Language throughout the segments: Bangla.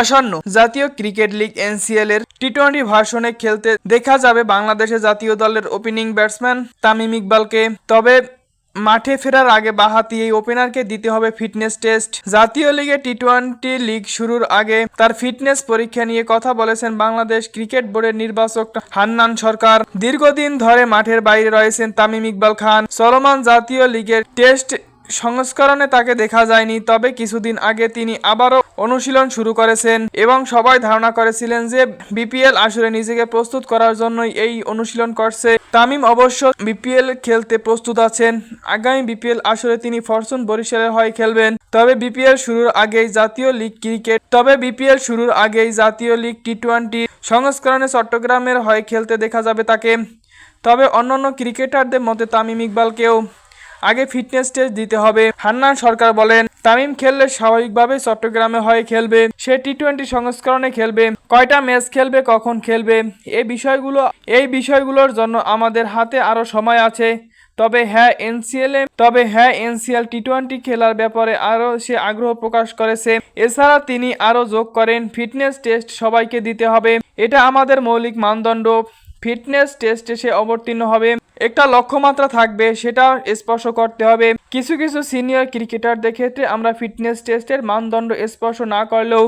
আসন্ন জাতীয় ক্রিকেট লিগ এনসিএল এর টি টোয়েন্টি ভার্সনে খেলতে দেখা যাবে বাংলাদেশের জাতীয় দলের ওপেনিং ব্যাটসম্যান তামিম ইকবালকে। তবে মাঠে ফেরার আগে বাহাতি এই ওপেনারকে দিতে হবে ফিটনেস টেস্ট। জাতীয় লিগে টি টোয়েন্টি লিগ শুরুর আগে তার ফিটনেস পরীক্ষা নিয়ে কথা বলেছেন বাংলাদেশ ক্রিকেট বোর্ডের নির্বাচক হান্নান সরকার। দীর্ঘদিন ধরে মাঠের বাইরে রয়েছেন তামিম ইকবাল খান। চলমান জাতীয় লিগের টেস্ট সংস্করণে তাকে দেখা যায়নি, তবে কিছুদিন আগে তিনি আবারও অনুশীলন শুরু করেছেন এবং সবাই ধারণা করেছিলেন যে বিপিএল আসরে নিজেকে প্রস্তুত করার জন্যই এই অনুশীলন করছে। তামিম অবশ্য বিপিএল খেলতে প্রস্তুত আছেন। আগামী বিপিএল আসরে তিনি ফরচুন বরিশালের হয়ে খেলবেন। তবে বিপিএল শুরুর আগেই জাতীয় লিগ ক্রিকেট তবে বিপিএল শুরুর আগেই জাতীয় লিগ টি টোয়েন্টি সংস্করণে চট্টগ্রামের হয়ে খেলতে দেখা যাবে তাকে। তবে অন্যান্য ক্রিকেটারদের মতে তামিম ইকবালকেও আগে ফিটনেস টেস্ট দিতে হবে। হান্নান সরকার বলেন, তামিম খেললে স্বাভাবিকভাবে চট্টগ্রামে হয়ে খেলবে, সে টি টোয়েন্টি সংস্করণে খেলবে, কয়টা ম্যাচ খেলবে, কখন খেলবে এই বিষয়গুলো, এই বিষয়গুলোর জন্য আমাদের হাতে আরও সময় আছে। তবে হ্যাঁ এনসিএল তবে হ্যাঁ এনসিএল টি টোয়েন্টি খেলার ব্যাপারে আরও সে আগ্রহ প্রকাশ করেছে। এছাড়া তিনি আরও যোগ করেন ফিটনেস টেস্ট সবাইকে দিতে হবে। এটা আমাদের মৌলিক মানদণ্ড। ফিটনেস টেস্টে সে অবতীর্ণ হবে। একটা লক্ষ্যমাত্রা থাকবে, সেটা স্পর্শ করতে হবে। কিছু কিছু সিনিয়র ক্রিকেটারদের ক্ষেত্রে আমরা ফিটনেস টেস্টের মানদণ্ড স্পর্শ না করলেও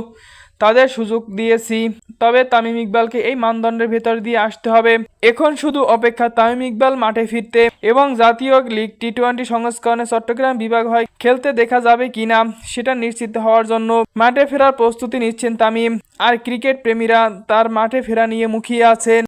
তাদের সুযোগ দিয়েছি। তবে তামিম ইকবালকে এই মানদণ্ডের ভেতর দিয়ে আসতে হবে। এখন শুধু অপেক্ষা তামিম ইকবাল মাঠে ফিরতে এবং জাতীয় লিগ টি টোয়েন্টি সংস্করণে চট্টগ্রাম বিভাগ হয়, খেলতে দেখা যাবে কিনা সেটা নিশ্চিত হওয়ার জন্য। মাঠে ফেরার প্রস্তুতি নিচ্ছেন তামিম, আর ক্রিকেট প্রেমীরা তার মাঠে ফেরা নিয়ে মুখিয়ে আছেন।